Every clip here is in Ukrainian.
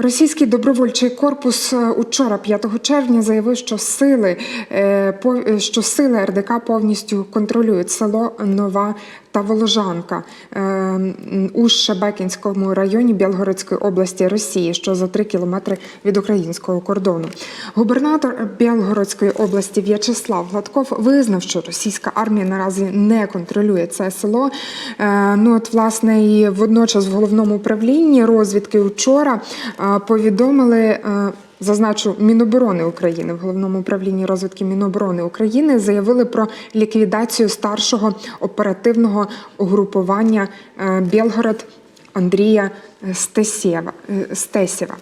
Російський добровольчий корпус е, учора, 5 червня, заявив, що сили, е, е, що сили РДК повністю контролюють село Нова та Воложанка е, у Шебекінському районі Білгородської області Росії, що за 3 кілометри від українського кордону. Губернатор Білгородської області В'ячеслав Гладков визнав, що російська армія наразі не контролює це село. Е, Ну от власне і водночас в головному управлінні розвідки вчора е, повідомили. Зазначу Міноборони України в головному управлінні розвитку Міноборони України заявили про ліквідацію старшого оперативного угрупування е, Білгород Андрія Стесєва, е, Стесєва.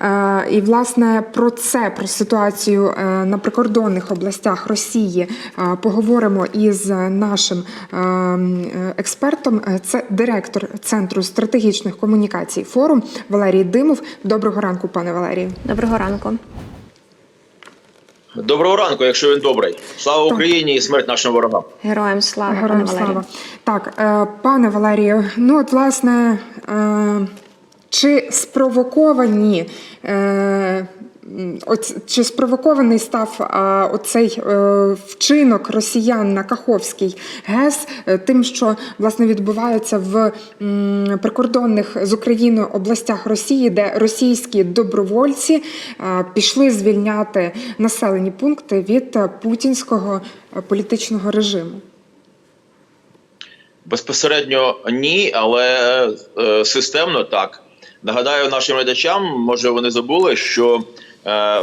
Е, І власне про це, про ситуацію е, на прикордонних областях Росії е, поговоримо із нашим е, е, експертом. Е, Це директор Центру стратегічних комунікацій форум Валерій Димов. Доброго ранку, пане Валерію. Доброго ранку. Доброго ранку, якщо він добрий. Слава Україні і смерть нашим ворогам. Героям слава, Героям пане слава. Так, е, пане Валерію, ну от власне, е, чи спровоковані. Оць, чи спровокований став а, оцей е, вчинок росіян на Каховський ГЕС е, тим, що власне відбувається в м, прикордонних з Україною областях Росії, де російські добровольці е, пішли звільняти населені пункти від путінського е, політичного режиму? Безпосередньо ні, але е, системно так. Нагадаю нашим глядачам, може вони забули, що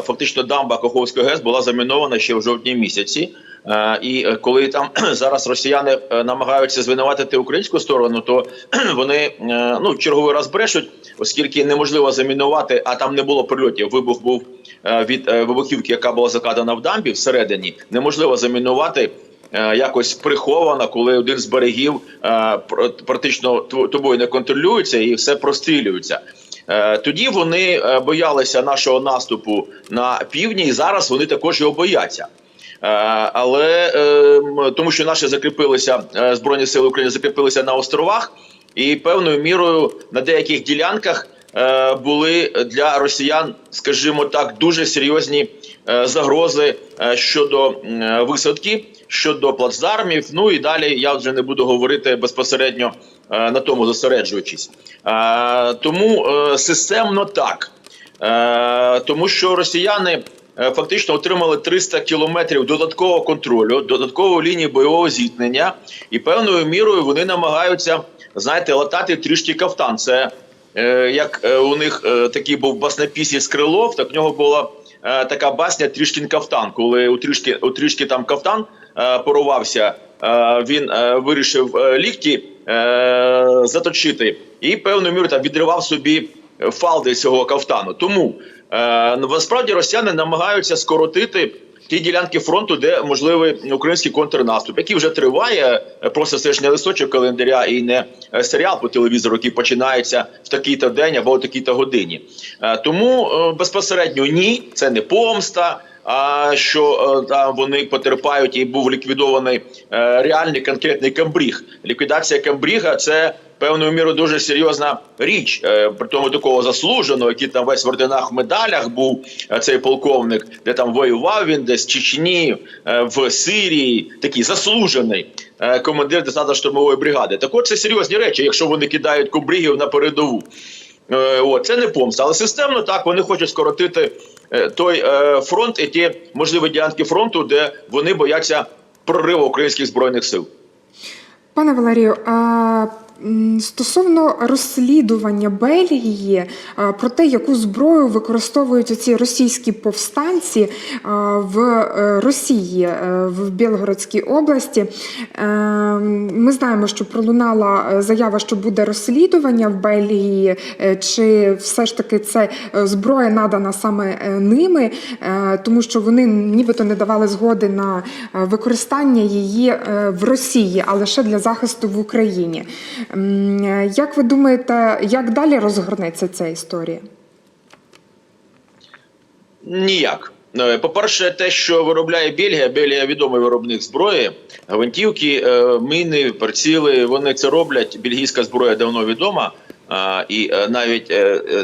фактично дамба Каховської ГЕС була замінована ще в жовтні місяці. Е, і е, коли там зараз росіяни е, намагаються звинуватити українську сторону, то вони е, ну черговий раз брешуть, оскільки неможливо замінувати, а там не було прильотів. Вибух був е, від е, вибухівки, яка була закладена в дамбі всередині. Неможливо замінувати е, якось приховано, коли один з берегів е, практично тобою не контролюється і все прострілюється. Е, Тоді вони е, боялися нашого наступу на півдні, і зараз вони також його бояться. Е, Але е, тому, що наші закріпилися збройні сили України закріпилися на островах, і певною мірою на деяких ділянках були для росіян, скажімо так, дуже серйозні загрози щодо висадки, щодо плацдармів. Ну і далі я вже не буду говорити безпосередньо е, на тому зосереджуючись. Е, Тому е, системно так. Е, тому що росіяни е, фактично отримали 300 кілометрів додаткового контролю, додаткової лінії бойового зіткнення, і певною мірою вони намагаються, знаєте, латати трішки кафтан. Це е, як е, у них е, такий був баснопісець Крилов, так в нього була е, така басня Трішкін кафтан, коли у трішки, у трішки там кафтан порувався. Е, він е, вирішив е, лікті е, заточити і певною мірою там відривав собі фалди цього кафтану. Тому е, насправді росіяни намагаються скоротити ті ділянки фронту, де можливий український контрнаступ, який вже триває. Е, Просто це ж не листочок календаря і не е, серіал по телевізору, який починається в такий-то день або в такій-то годині. Е, тому е, безпосередньо ні, це не помста. А що е, там вони потерпають і був ліквідований е, реальний конкретний камбріг. Ліквідація камбріга це певною мірою дуже серйозна річ, е, при тому такого заслуженого, який там весь в орденах медалях був цей полковник, де там воював він десь в Чечні, в Сирії, такий заслужений командир десанта штурмової бригади. Так от це серйозні речі, якщо вони кидають камбрігів на передову. От, це не помста, але системно так вони хочуть скоротити той е, фронт і ті можливі ділянки фронту, де вони бояться прориву українських збройних сил. Пане Валерію, стосовно розслідування Бельгії про те, яку зброю використовують оці російські повстанці в е, Росії е, в Білгородській області, е, ми знаємо, що пролунала е, заява, що буде розслідування в Бельгії, е, чи все ж таки це е, зброя надана саме е, ними, е, тому що вони нібито не давали згоди на е, використання її е, в Росії, а лише для захисту в Україні. Е, Як ви думаєте, як далі розгорнеться ця історія? Ніяк. Е, По-перше, те, що виробляє Бельгія, Бельгія відомий виробник зброї, гвинтівки, е, міни, приціли, вони це роблять. Бельгійська зброя давно відома. І навіть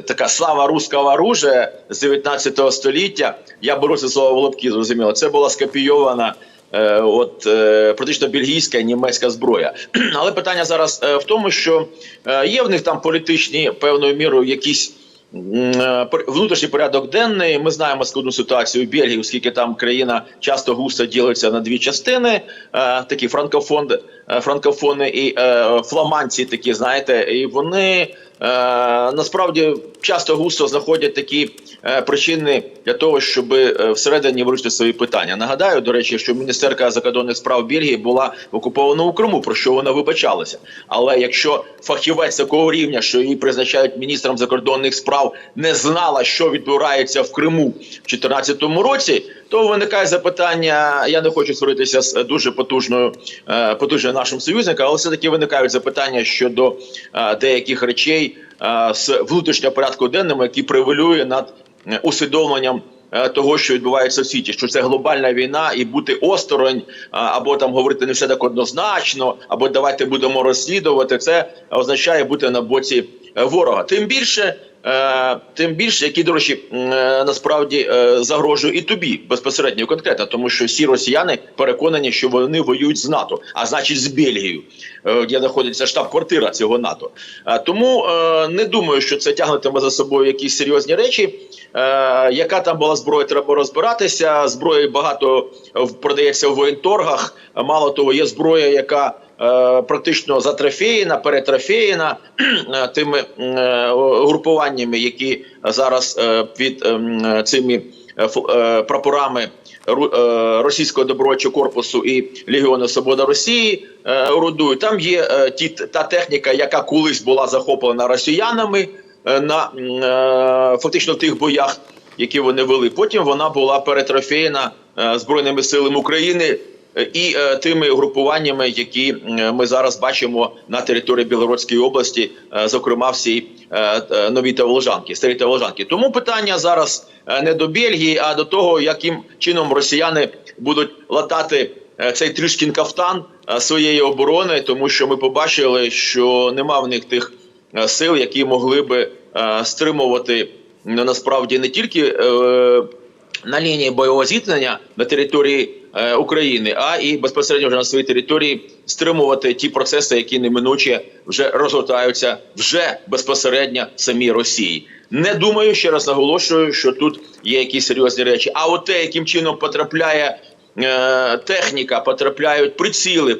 така слава руського оружия з 19 століття. Я беру це слово в лобки, зрозуміло. Це була скопійована. Е, От е, практично бельгійська і німецька зброя, але питання зараз е, в тому, що є в них там політичні певною мірою якісь внутрішній порядок денний. Ми знаємо складну ситуацію в Бельгії, оскільки там країна часто густо ділиться на дві частини, такі франкофон, е, франкофони і фламандці, такі знаєте, і вони насправді часто густо знаходять такі е, причини для того, щоб е, всередині вирішити свої питання. Нагадаю, до речі, що міністерка закордонних справ Бельгії була в окупованому Криму, про що вона вибачалася. Але якщо фахівець такого рівня, що її призначають міністром закордонних справ, не знала, що відбувається в Криму в 2014 році, то виникає запитання. Я не хочу сваритися з дуже потужною е, потужним нашим союзником, але все таки виникають запитання щодо е, деяких речей е, з внутрішнього порядку денним, який превалює над е, усвідомленням. е, Того, що відбувається в світі, що це глобальна війна, і бути осторонь, або там говорити не все так однозначно, або давайте будемо розслідувати. Це означає бути на боці ворога. Тим більше, тим більше, які до речі, е, насправді е, загрожує і тобі безпосередньо конкретно, тому що всі росіяни переконані, що вони воюють з НАТО, а значить з Бельгією, е, де знаходиться штаб-квартира цього НАТО. Е, Тому е, не думаю, що це тягнетиме за собою якісь серйозні речі. Е, яка там була зброя, треба розбиратися. Зброї багато е, продається в воєнторгах. Мало того, є зброя, яка е, практично затрофеєна, перетрофеєна е, тими е, групуваннями, які зараз е, під цими е, е, прапорами е, російського добровольчого корпусу і Легіону Свобода Росії е, орудують. Там є е, ті та техніка, яка колись була захоплена росіянами е, на е, фактично тих боях, які вони вели. Потім вона була перетрофеєна е, збройними силами України. Е, І е, тими групуваннями, які ми зараз бачимо на території Білгородської області, е, зокрема всій е, новій Таволжанки, старій Таволжанки. Тому питання зараз не до Бельгії, а до того, яким чином росіяни будуть латати цей трішкін кафтан своєї оборони, тому що ми побачили, що нема в них тих сил, які могли би стримувати ну, насправді не тільки на лінії бойового зіткнення на території е, України, а і безпосередньо вже на своїй території стримувати ті процеси, які неминуче вже розгортаються вже безпосередньо самій Росії. Не думаю, ще раз наголошую, що тут є якісь серйозні речі. А от те, яким чином потрапляє е, техніка, потрапляють приціли,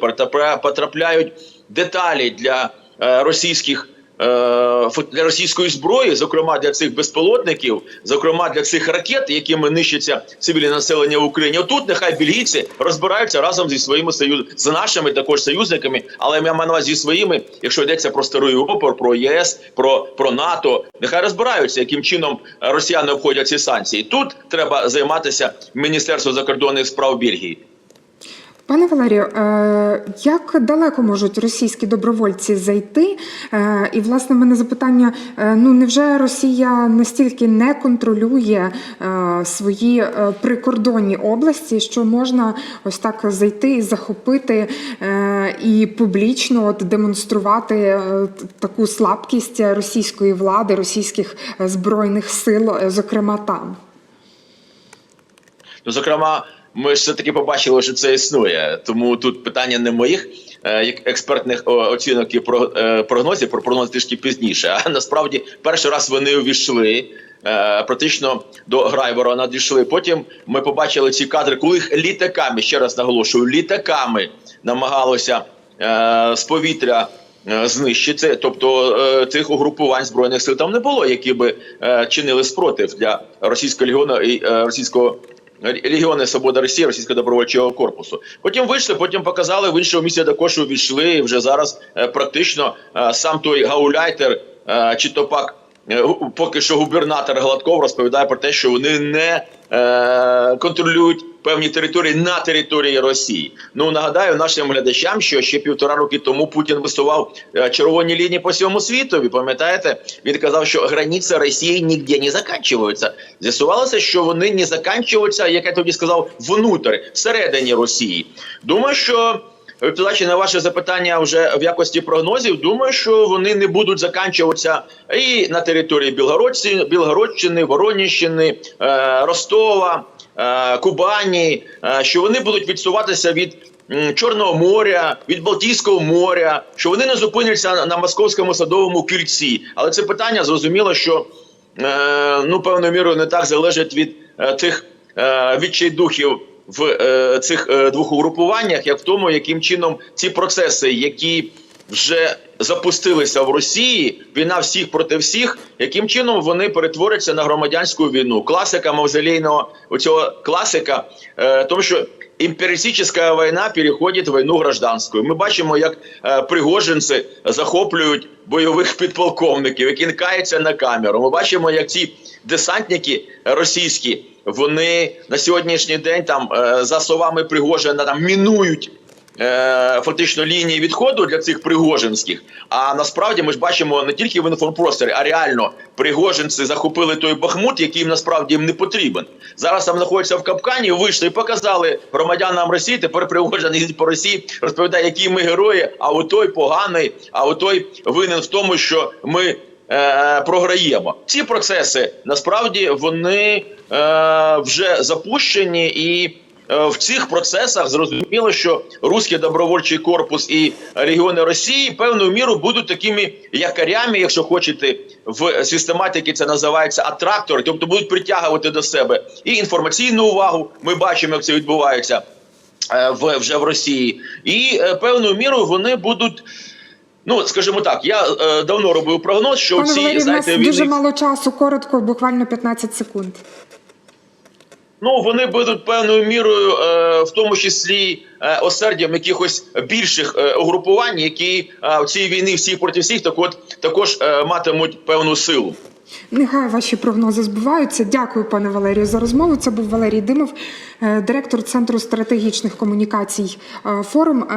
потрапляють деталі для е, російських. Е, Для російської зброї, зокрема для цих безпілотників, зокрема для цих ракет, якими нищиться цивільне населення в Україні. Отут нехай бельгійці розбираються разом зі своїми союз з нашими також союзниками, але я маю на увазі зі своїми, якщо йдеться про стару Європу, про ЄС, про, про НАТО, нехай розбираються, яким чином росіяни обходять ці санкції. Тут треба займатися Міністерство закордонних справ Бельгії. Пане Валерію, е, як далеко можуть російські добровольці зайти? Е, І власне в мене запитання: е, ну невже Росія настільки не контролює свої прикордонні області, що можна ось так зайти і захопити і публічно от демонструвати таку слабкість російської влади, російських збройних сил, зокрема там? Ну, зокрема, ми ж все таки побачили, що це існує. Тому тут питання не моїх е, як експертних оцінок і е, прогнозів, про прогнози трішки пізніше. А насправді перший раз вони увійшли. е, Практично до Грайворона дійшли. Потім ми побачили ці кадри, коли їх літаками, ще раз наголошую, літаками намагалося е, з повітря е, знищити. Тобто е, цих угрупувань збройних сил там не було, які би е, чинили спротив для російського легіону і е, російського Регіони Свобода Росії Російського добровольчого корпусу. Потім вийшли, потім показали в іншому місці також увійшли. І вже зараз е, практично е, сам той гауляйтер е, чи то пак поки що губернатор Гладков розповідає про те, що вони не е, контролюють певні території на території Росії. Ну нагадаю нашим глядачам, що ще півтора роки тому Путін висував е, червоні лінії по всьому світу. Ви пам'ятаєте? Він казав, що границі Росії ніде не закінчуються. З'ясувалося, що вони не закінчуються, як я тоді сказав, внутрі, всередині Росії. Думаю, що відповідаючи на ваше запитання вже в якості прогнозів, думаю, що вони не будуть заканчуватися і на території Білгородщини, Воронівщини, е, Ростова, Кубані, е, що вони будуть відсуватися від Чорного моря, від Балтійського моря, що вони не зупиняться на московському садовому кільці. Але це питання зрозуміло, що е, ну певною мірою не так залежить від е, тих е, відчайдухів в е, цих е, двох угрупуваннях, як в тому, яким чином ці процеси, які вже запустилися в Росії, війна всіх проти всіх, яким чином вони перетворяться на громадянську війну. Класика мавзолейного оцього класика, е, тому що імперіалістична війна переходить в війну гражданську. Ми бачимо, як е, пригожинці захоплюють бойових підполковників, які каються на камеру. Ми бачимо, як ці десантники російські вони на сьогоднішній день там е, за словами Пригожина там мінують. Е, Фактично лінії відходу для цих пригожинських. А насправді ми ж бачимо не тільки в інформпросторі, а реально пригожинці захопили той бахмут, який їм насправді їм не потрібен. Зараз там знаходяться в капкані, вийшли і показали громадянам Росії. Тепер Пригожин їздить по Росії, розповідає, які ми герої, а у той поганий, а у той винен в тому, що ми е, програємо. Ці процеси насправді вони е, вже запущені і. Е, В цих процесах зрозуміло, що руський добровольчий корпус і регіони Росії певною міру будуть такими якорями, якщо хочете, в систематиці це називається атрактори, тобто будуть притягувати до себе і інформаційну увагу. Ми бачимо, як це відбувається е, в вже в Росії, і е, певною мірою вони будуть. Ну, скажімо так, я е, давно робив прогноз, що Пане ці у нас знаєте, дуже мало часу, коротко, буквально 15 секунд. Ну, вони будуть певною мірою, е, в тому числі е, осердям якихось більших е, угрупувань, які в цій війні всі проти всіх так от, також матимуть певну силу. Нехай ваші прогнози збуваються. Дякую, пане Валерію, за розмову. Це був Валерій Димов, директор Центру стратегічних комунікацій форум.